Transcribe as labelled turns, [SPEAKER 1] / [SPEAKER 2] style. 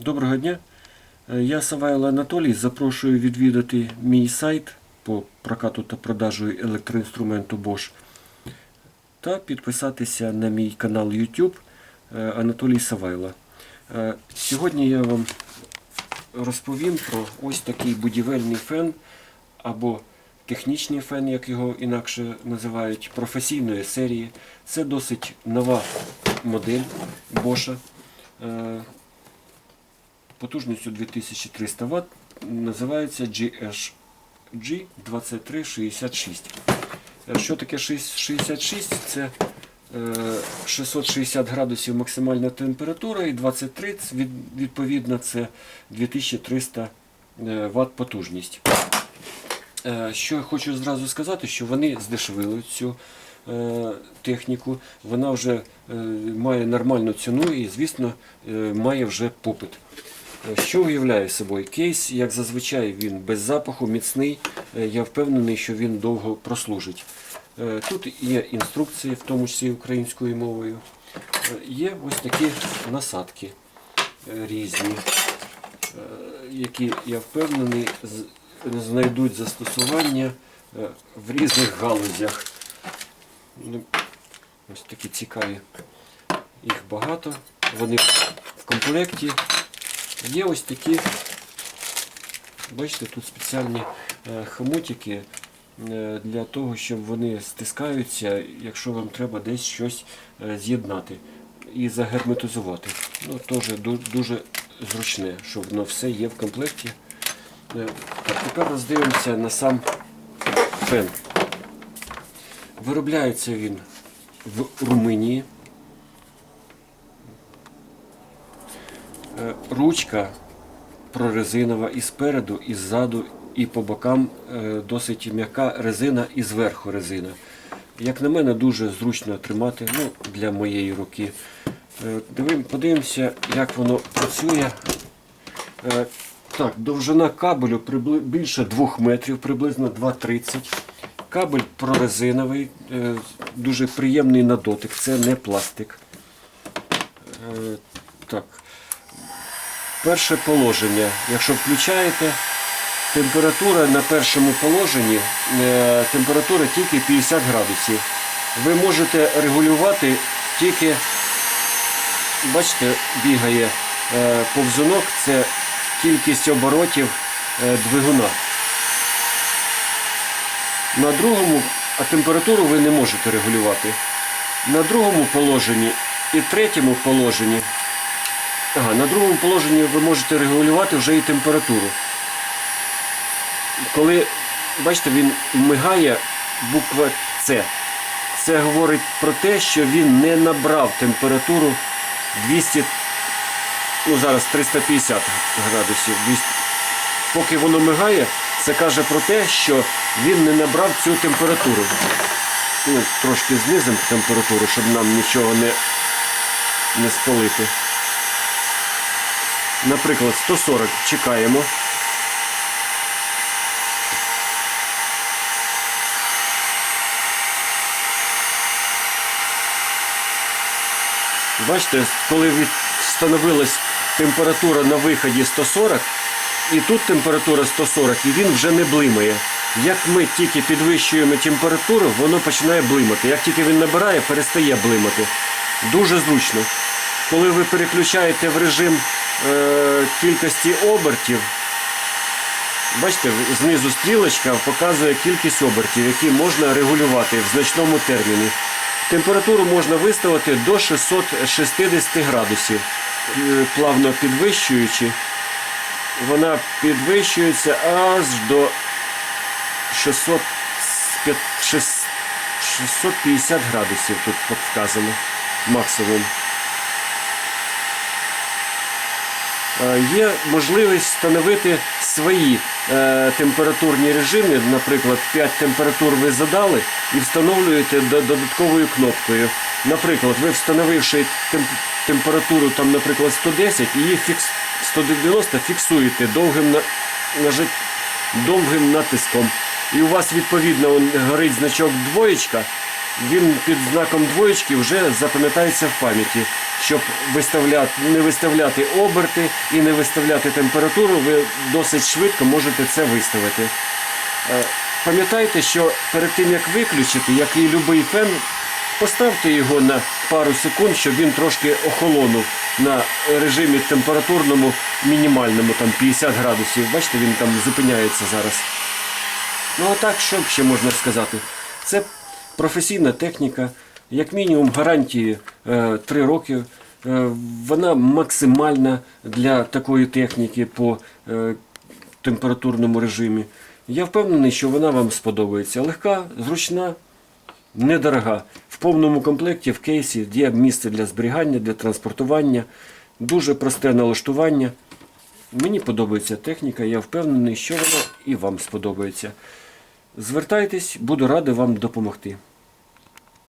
[SPEAKER 1] Доброго дня. Е, Я Савайло Анатолій. Запрошую відвідати мій сайт по прокату та продажу електроінструменту Bosch та підписатися на мій канал YouTube е, Анатолій Савайло. Е, Сьогодні я вам розповім про ось такий будівельний фен або технічний фен, як його інакше називають, професійної серії. Це досить нова модель Bosch. Е, потужністю 2300 Вт, називається GSG 2366. Е, Що таке 66? Це е, 660 градусів максимальна температура і 23 відповідно це 2300 е, Вт потужність. Е, Що я хочу зразу сказати, що вони здешевили цю е, техніку, вона вже е, має нормальну ціну і, звісно, е, має вже попит. Е, Що уявляє собою кейс, як зазвичай він без запаху, міцний. Е, Я впевнений, що він довго прослужить. Е, Тут є інструкції, в тому числі українською мовою. Є ось такі насадки різні, які, я впевнений, знайдуть застосування в різних галузях. Ну, Ось такі цікаві. Їх багато. Вони в комплекті. Є ось такі, бачите, тут спеціальні е, хомутики е, для того, щоб вони стискаються, якщо вам треба десь щось е, з'єднати і загерметизувати. Ну, теж дуже зручне, що воно все є в комплекті. Так, тепер роздивимося на сам фен. Виробляється він в Румунії. Ручка прорезинова і спереду, і ззаду, і по бокам е, досить м'яка резина і зверху резина. Як на мене, дуже зручно тримати ну, для моєї руки. Е, Подивимося, як воно працює. Е, Так, довжина кабелю більше 2 метрів, приблизно 2,30. Кабель прорезиновий, е, дуже приємний на дотик, це не пластик. Е, Так. Перше положення. Якщо включаєте, температура на першому положенні, е, температура тільки 50 градусів. Ви можете регулювати тільки, бачите, бігає е, повзунок, це кількість оборотів е, двигуна. На другому, а температуру ви не можете регулювати. На другому положенні і третьому положенні Ага, на другому положенні ви можете регулювати вже і температуру. Коли, бачите, він мигає буква С. Це говорить про те, що він не набрав температуру 200, ну зараз 350 градусів. 200. Поки воно мигає, це каже про те, що він не набрав цю температуру. Ну, трошки знизимо температуру, щоб нам нічого не, не спалити. Наприклад, 140 чекаємо. Бачите, коли встановилась температура на виході 140, і тут температура 140, і він вже не блимає. Як ми тільки підвищуємо температуру, воно починає блимати. Як тільки він набирає, перестає блимати. Дуже зручно. Коли ви переключаєте в режим кількості обертів, бачите, знизу стрілочка показує кількість обертів, які можна регулювати в значному терміні. Температуру можна виставити до 660 градусів, Е, плавно підвищуючи. Вона підвищується аж до 600, 650 градусів тут вказано максимум. Є можливість встановити свої е, температурні режими, наприклад, 5 температур ви задали і встановлюєте додатковою кнопкою. Наприклад, ви встановивши температуру, там, наприклад, 110, її фікс, 190 фіксуєте довгим, довгим натиском. І у вас відповідно горить значок двоєчка, він під знаком двоєчки вже запам'ятається в пам'яті. Щоб виставляти, не виставляти оберти і не виставляти температуру, ви досить швидко можете це виставити. Е, Пам'ятайте, що перед тим як виключити, як і будь-який фен, поставте його на пару секунд, щоб він трошки охолонув на режимі температурному мінімальному, там 50 градусів. Бачите, він там зупиняється зараз. Ну а так, що ще можна сказати? Це професійна техніка, як мінімум гарантії е, 3 роки. Е, вона максимальна для такої техніки по е, температурному режимі. Я впевнений, що вона вам сподобається. Легка, зручна, недорога. В повному комплекті в кейсі є місце для зберігання, для транспортування. Дуже просте налаштування. Мені подобається техніка, я впевнений, що вона і вам сподобається. Звертайтесь, буду радий вам допомогти.